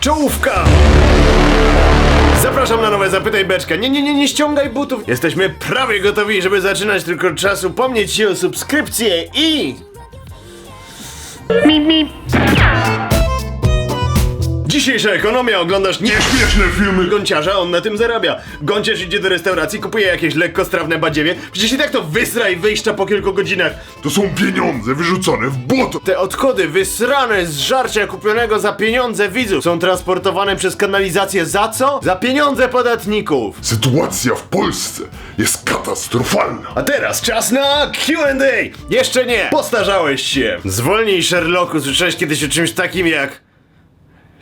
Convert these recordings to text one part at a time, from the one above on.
Czołówka! Zapraszam na nowe Zapytaj Beczkę. Nie, nie, nie, nie ściągaj butów. Jesteśmy prawie gotowi, żeby zaczynać, tylko czas upomnieć się o subskrypcję i... Dzisiejsza ekonomia, oglądasz nieśmieszne filmy Gonciarza, on na tym zarabia. Gonciarz idzie do restauracji, kupuje jakieś lekkostrawne badziewie. Przecież i tak to wysra i wyjścia po kilku godzinach. To są pieniądze wyrzucone w błoto. Te odchody wysrane z żarcia kupionego za pieniądze widzów są transportowane przez kanalizację za co? Za pieniądze podatników. Sytuacja w Polsce jest katastrofalna. A teraz czas na Q&A! Jeszcze nie! Postarzałeś się! Zwolnij Sherlocku, słyszałeś kiedyś o czymś takim jak...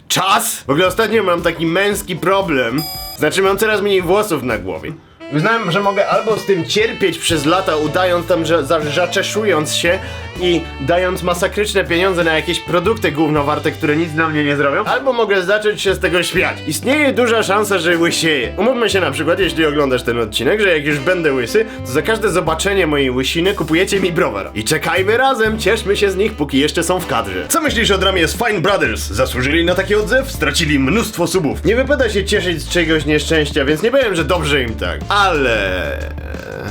Czas? W ogóle ostatnio mam taki męski problem. Znaczy mam coraz mniej włosów na głowie. Uznałem, że mogę albo z tym cierpieć przez lata, udając tam, że za- zaczeszując się i dając masakryczne pieniądze na jakieś produkty głównowarte, które nic dla mnie nie zrobią, albo mogę zacząć się z tego śmiać. Istnieje duża szansa, że łysieję. Umówmy się na przykład, jeśli oglądasz ten odcinek, że jak już będę łysy, to za każde zobaczenie mojej łysiny kupujecie mi browar. I czekajmy razem, cieszmy się z nich, póki jeszcze są w kadrze. Co myślisz o dramie z Fine Brothers? Zasłużyli na taki odzew? Stracili mnóstwo subów. Nie wypada się cieszyć z czegoś nieszczęścia, więc nie powiem, że dobrze im tak. Ale...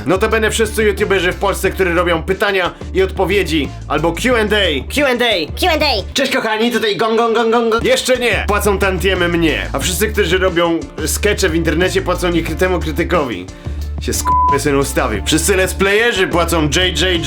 Notabene wszyscy youtuberzy w Polsce, którzy robią pytania i odpowiedzi, albo Q&A. Q&A. Q&A. Cześć kochani, tutaj gong gong gong gong. Jeszcze nie! Płacą tantiemy mnie. A wszyscy, którzy robią skecze w internecie płacą niekrytemu krytykowi. Się syn ustawił. Wszyscy let's playerzy płacą JJ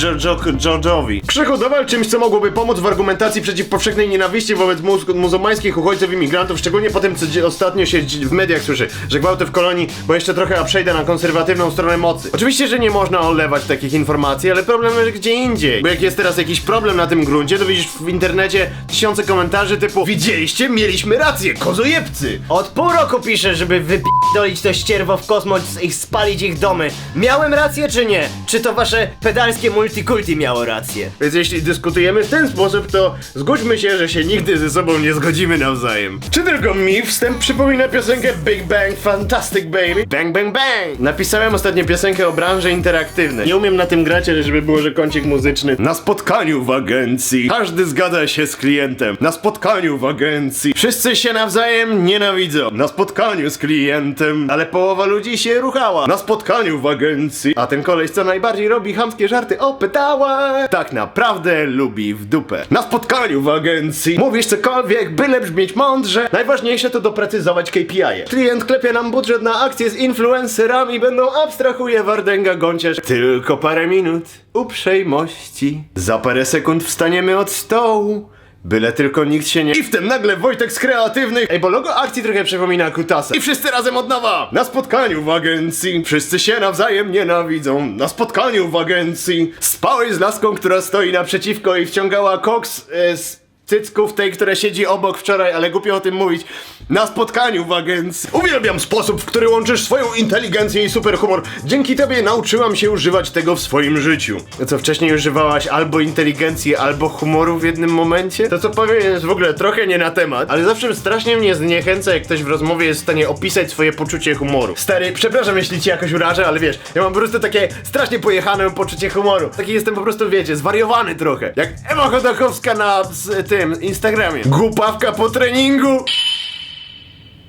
Jojowi. Krzychu, czymś, co mogłoby pomóc w argumentacji przeciw powszechnej nienawiści wobec mus- muzułmańskich uchodźców imigrantów, szczególnie po tym, co ostatnio się w mediach słyszy, że gwałty w kolonii, bo jeszcze trochę, a przejdę na konserwatywną stronę mocy. Oczywiście, że nie można olewać takich informacji, ale problem leży gdzie indziej. Bo jak jest teraz jakiś problem na tym gruncie, to widzisz w internecie tysiące komentarzy typu Widzieliście? Mieliśmy rację, kozojebcy! Od pół roku piszę, żeby wyp***dolić to ścierwo w kosmos i spalić ich domy. Miałem rację czy nie? Czy to wasze pedalskie multikulti miało rację? Więc jeśli dyskutujemy w ten sposób, to zgódźmy się, że się nigdy ze sobą nie zgodzimy nawzajem. Czy tylko mi wstęp przypomina piosenkę Big Bang Fantastic Baby? Bang Bang Bang! Napisałem ostatnio piosenkę o branży interaktywnej. Nie umiem na tym grać, ale żeby było, że kącik muzyczny. Na spotkaniu w agencji. Każdy zgadza się z klientem. Na spotkaniu w agencji. Wszyscy się nawzajem nienawidzą. Na spotkaniu z klientem. Ale połowa ludzi się ruchała. Na spotkaniu w agencji. A ten koleś, co najbardziej robi chamskie żarty, opytała. Tak naprawdę lubi w dupę. Na spotkaniu w agencji. Mówisz cokolwiek, byle brzmieć mądrze. Najważniejsze to doprecyzować KPI. -e. Klient klepie nam budżet na akcje z influencerami. Będą abstrahuje Wardęga Gąciarz. Tylko parę minut uprzejmości. Za parę sekund wstaniemy od stołu. Byle tylko nikt się nie... I wtem nagle Wojtek z kreatywnych... Ej, bo logo akcji trochę przypomina Kutasa. I wszyscy razem od nowa! Na spotkaniu w agencji wszyscy się nawzajem nienawidzą. Na spotkaniu w agencji spałeś z laską, która stoi naprzeciwko i wciągała koks e, z cycków tej, która siedzi obok wczoraj, ale głupio o tym mówić. Na spotkaniu w agencji. Uwielbiam sposób, w który łączysz swoją inteligencję i superhumor. Dzięki tobie nauczyłam się używać tego w swoim życiu. Co wcześniej używałaś albo inteligencji, albo humoru w jednym momencie? To co powiem jest w ogóle trochę nie na temat, ale zawsze strasznie mnie zniechęca, jak ktoś w rozmowie jest w stanie opisać swoje poczucie humoru. Stary, przepraszam jeśli ci jakoś urażę, ale wiesz, ja mam po prostu takie strasznie pojechane poczucie humoru. Taki jestem po prostu, wiecie, zwariowany trochę. Jak Ewa Chodakowska na z, tym Instagramie. Głupawka po treningu.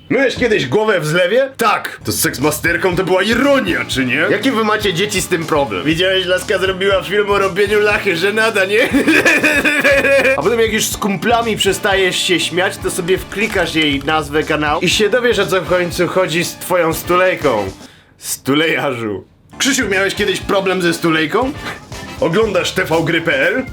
Miałeś kiedyś głowę w zlewie? Tak! To z seksmasterką to była ironia, czy nie? Jaki wy macie dzieci z tym problem? Widziałeś, Laska zrobiła film o robieniu lachy, że nada, nie? A potem jak już z kumplami przestajesz się śmiać, to sobie wklikasz jej nazwę kanału i się dowiesz o co w końcu chodzi z twoją stulejką. Stulejarzu. Krzysiu, miałeś kiedyś problem ze stulejką? Oglądasz tvgry.pl?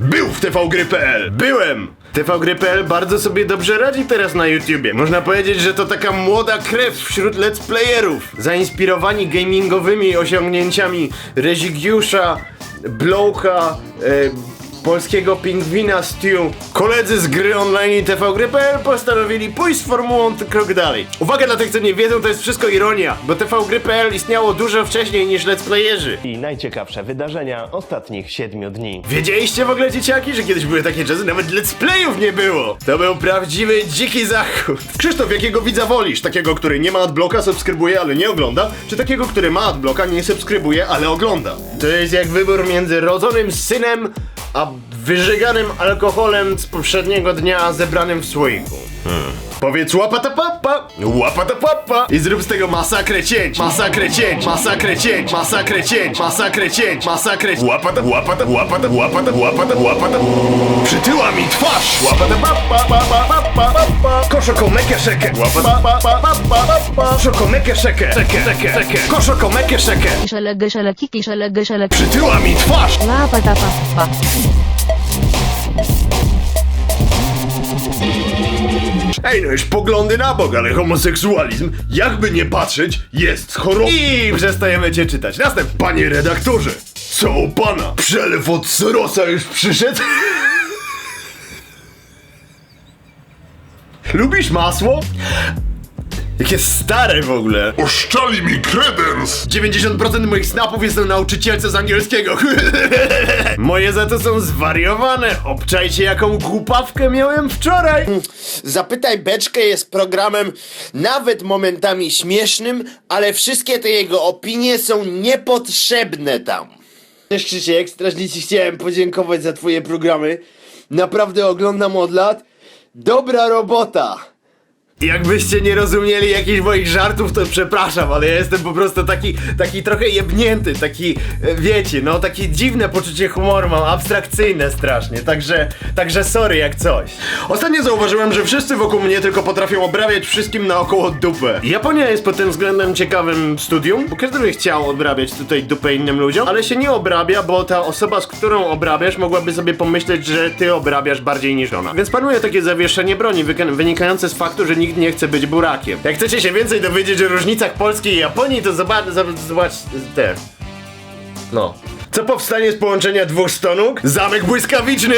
Był w tvgry.pl! Byłem! TVGry.pl bardzo sobie dobrze radzi teraz na YouTubie. Można powiedzieć, że to taka młoda krew wśród let's playerów. Zainspirowani gamingowymi osiągnięciami Rezigiusza, Blowka, e, polskiego pingwina Stew. Koledzy z gry online i TVGry.pl postanowili pójść z formułą krok dalej. Uwaga dla tych, co nie wiedzą, to jest wszystko ironia, bo TVGry.pl istniało dużo wcześniej niż let's playerzy. i najciekawsze wydarzenia ostatnich siedmiu dni. Wiedzieliście w ogóle dzieciaki, że kiedyś były takie czasy, nawet let's playów nie było. To był prawdziwy dziki zachód. Krzysztof, jakiego widza wolisz? Takiego, który nie ma adblocka, subskrybuje, ale nie ogląda? Czy takiego, który ma adblocka, nie subskrybuje, ale ogląda? To jest jak wybór między rodzonym synem, a wyżyganym alkoholem z poprzedniego dnia zebranym w słoiku. Powiedz łapatapapa, łapatapapa i zrób z tego masakrę cięć, masakrę cięć, masakrę cięć, masakrę cięć, masakrę cięć, masakrę cięć. Łapata, łapata, łapata, łapata, łapata, łapata. Przytyła mi twarz. Łapatapapa, pa, pa, pa, pa, pa. Koszokomekę szekę. Łapatapapa, Koszokomekę szekę. Szekę, szekę, szekę. Koszokomekę szekę. Szelegy, szeleki, szelegy, szelek. Przytyła mi twarz. Lapa, tapa, Ej, no już poglądy na bok, ale homoseksualizm, jakby nie patrzeć, jest chorobą. I przestajemy cię czytać. Następnie, panie redaktorze, co u pana? Przelew od Sorosa już przyszedł? Lubisz masło? Jakie stare w ogóle. Oszczali mi kredens! 90% moich snapów jest na nauczycielce z angielskiego. Moje za to są zwariowane. Obczajcie jaką głupawkę miałem wczoraj. Zapytaj Beczkę jest programem nawet momentami śmiesznym, ale wszystkie te jego opinie są niepotrzebne tam. Cześć Krzysiek, strażnicy chciałem podziękować za twoje programy. Naprawdę oglądam od lat. Dobra robota! Jakbyście nie rozumieli jakichś moich żartów, to przepraszam, ale ja jestem po prostu taki, taki trochę jebnięty, taki, e, wiecie, no takie dziwne poczucie humoru mam, abstrakcyjne strasznie, także, także sorry jak coś. Ostatnio zauważyłem, że wszyscy wokół mnie tylko potrafią obrabiać wszystkim naokoło dupę. Japonia jest pod tym względem ciekawym studium, bo każdy by chciał obrabiać tutaj dupę innym ludziom, ale się nie obrabia, bo ta osoba, z którą obrabiasz, mogłaby sobie pomyśleć, że ty obrabiasz bardziej niż ona. Więc panuje takie zawieszenie broni, wynikające z faktu, że nikt nie chce być burakiem. Jak chcecie się więcej dowiedzieć o różnicach Polski i Japonii, to zobacz, zobacz, te. No. Co powstanie z połączenia dwóch stonóg? Zamek błyskawiczny!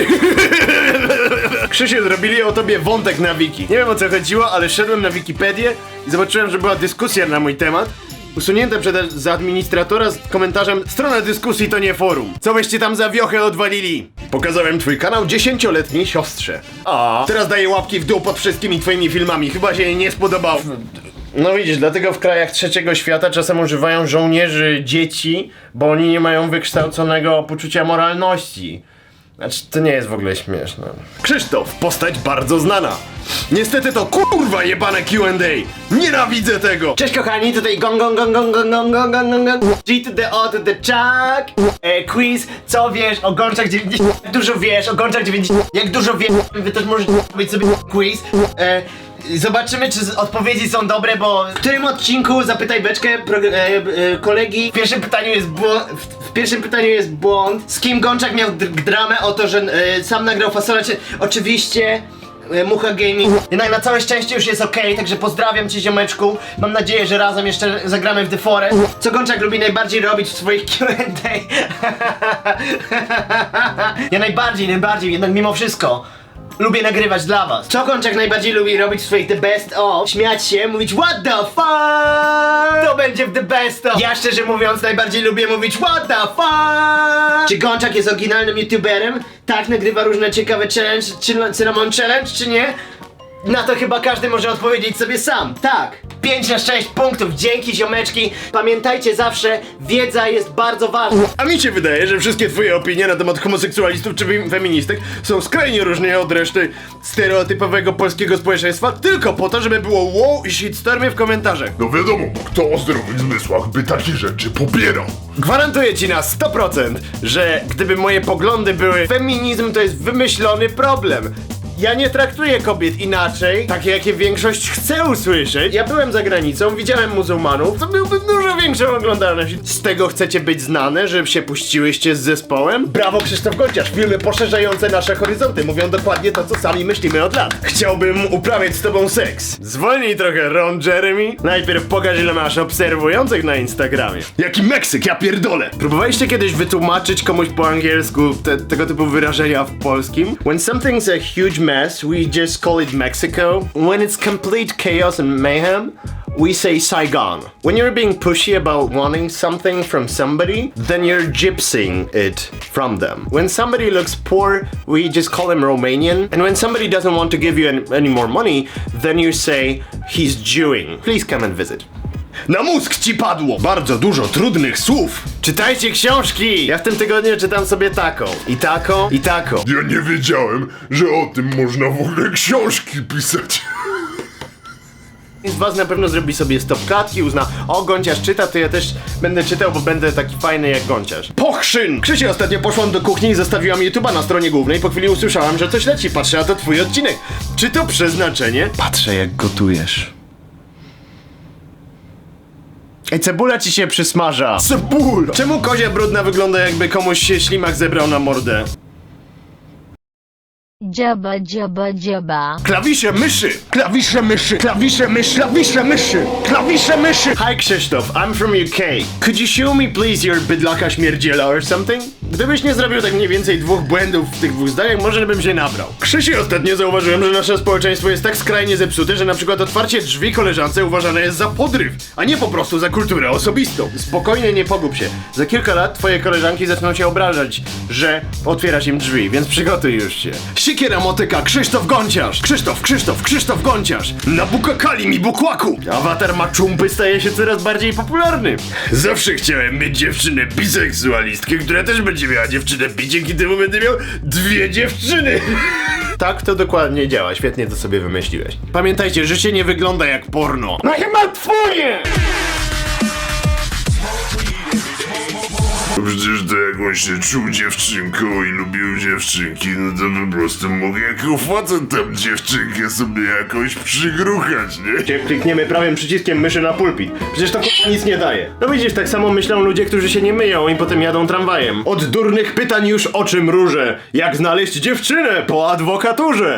Krzysiu, zrobili o tobie wątek na wiki. Nie wiem o co chodziło, ale szedłem na Wikipedię i zobaczyłem, że była dyskusja na mój temat. Usunięte przed, z administratora z komentarzem Strona dyskusji to nie forum. Co byście tam za wiochę odwalili? Pokazałem twój kanał dziesięcioletniej siostrze. A teraz daję łapki w dół pod wszystkimi twoimi filmami. Chyba się jej nie spodobało. No widzisz, dlatego w krajach trzeciego świata czasem używają żołnierzy dzieci, bo oni nie mają wykształconego poczucia moralności. Znaczy, to nie jest w ogóle śmieszne. Krzysztof, postać bardzo znana. Niestety to kurwa jebane Q&A. Nienawidzę tego. Cześć kochani, tutaj gong gong gong gong gong gong gong gong gong gong G to the O to the chuck e, Quiz, co wiesz o gączach 90 Jak dużo wiesz o gączach 90 Jak dużo wiesz, wy też możecie robić sobie quiz e, Zobaczymy czy odpowiedzi są dobre, bo w którym odcinku zapytaj beczkę e, e, kolegi w pierwszym pytaniu jest błąd, w, w pierwszym pytaniu jest błąd z kim Gączak miał dr- dramę o to, że e, sam nagrał fasolę, czy oczywiście E, Mucha Gaming. Jednak na całe szczęście już jest okej, także pozdrawiam cię ziomeczku. Mam nadzieję, że razem jeszcze zagramy w The Forest. Co Gączak lubi najbardziej robić w swoich Q&A? ja najbardziej, najbardziej, jednak mimo wszystko. Lubię nagrywać dla was. Co Gączak najbardziej lubi robić w swoich The Best of? Śmiać się, mówić What the fuck? To będzie w The Best of. Ja szczerze mówiąc najbardziej lubię mówić What the fuck? Czy Gączak jest oryginalnym youtuberem? Tak, nagrywa różne ciekawe challenge, czy Cinnamon Challenge, czy nie? Na to chyba każdy może odpowiedzieć sobie sam. Tak. 5 na 6 punktów. Dzięki ziomeczki. Pamiętajcie zawsze, wiedza jest bardzo ważna. A mi się wydaje, że wszystkie twoje opinie na temat homoseksualistów czy fem- feministek są skrajnie różne od reszty stereotypowego polskiego społeczeństwa tylko po to, żeby było wow i shitstormy w komentarzach. No wiadomo, bo kto o zdrowych zmysłach by takie rzeczy popierał? Gwarantuję ci na 100%, że gdyby moje poglądy były feminizm to jest wymyślony problem. Ja nie traktuję kobiet inaczej, takie jakie większość chce usłyszeć. Ja byłem za granicą, widziałem muzułmanów, to byłby dużo większą oglądalność. Z tego chcecie być znane, że się puściłyście z zespołem? Brawo Krzysztof Gonciarz, filmy poszerzające nasze horyzonty mówią dokładnie to, co sami myślimy od lat. Chciałbym uprawiać z tobą seks. Zwolnij trochę, Ron Jeremy. Najpierw pokaż ile masz obserwujących na Instagramie. Jaki Meksyk, ja pierdolę! Próbowaliście kiedyś wytłumaczyć komuś po angielsku te, tego typu wyrażenia w polskim? When something's a huge mess, we just call it Mexico. When it's complete chaos and mayhem, we say Saigon. When you're being pushy about wanting something from somebody, then you're gypsying it from them. When somebody looks poor, we just call him Romanian. And when somebody doesn't want to give you any, any more money, then you say he's Jewing. Please come and visit. Na mózg ci padło! Bardzo dużo trudnych słów! Czytajcie książki! Ja w tym tygodniu czytam sobie taką, i taką, i taką. Ja nie wiedziałem, że o tym można w ogóle książki pisać. Z was na pewno zrobi sobie stopklatki, uzna, o Gąciarz czyta, to ja też będę czytał, bo będę taki fajny jak Gąciarz. Pochrzyn! Krzysiu, ostatnio poszłam do kuchni i zostawiłam YouTube'a na stronie głównej, po chwili usłyszałam, że coś leci, patrzę, a to twój odcinek. Czy to przeznaczenie? Patrzę jak gotujesz. Ej, cebula ci się przysmaża. Cebula! Czemu kozia brudna wygląda jakby komuś się ślimak zebrał na mordę? Dziaba, dziaba, dziaba. Klawisze myszy! Klawisze myszy! Klawisze myszy! Klawisze myszy! Klawisze myszy! Hi Krzysztof, I'm from UK. Could you show me please your bydlaka śmierdziela or something? Gdybyś nie zrobił tak mniej więcej dwóch błędów w tych dwóch zdaniach, może bym się nabrał. Krzysiu, ostatnio zauważyłem, że nasze społeczeństwo jest tak skrajnie zepsute, że na przykład otwarcie drzwi koleżance uważane jest za podryw, a nie po prostu za kulturę osobistą. Spokojnie, nie pogub się. Za kilka lat twoje koleżanki zaczną cię obrażać, że otwierasz im drzwi, więc przygotuj już się. Sikiera motyka, Krzysztof Gąciarz! Krzysztof, Krzysztof, Krzysztof Gąciarz! Na bukakali mi bukłaku! Awatar maczumpy staje się coraz bardziej popularny. Zawsze chciałem mieć dziewczynę biseksualistkę, która też będzie miała dziewczynę bi, dzięki temu będę miał dwie dziewczyny! Tak to dokładnie działa, świetnie to sobie wymyśliłeś. Pamiętajcie, życie nie wygląda jak porno. No chyba twoje! Przecież to jak on się czuł dziewczynką i lubił dziewczynki, no to po prostu mógł jako facet tam dziewczynkę sobie jakoś przygruchać, nie? Gdzie klikniemy prawym przyciskiem myszy na pulpit. Przecież to k***a nic nie daje. No widzisz, tak samo myślą ludzie, którzy się nie myją i potem jadą tramwajem. Od durnych pytań już oczy mrużę. Jak znaleźć dziewczynę po adwokaturze?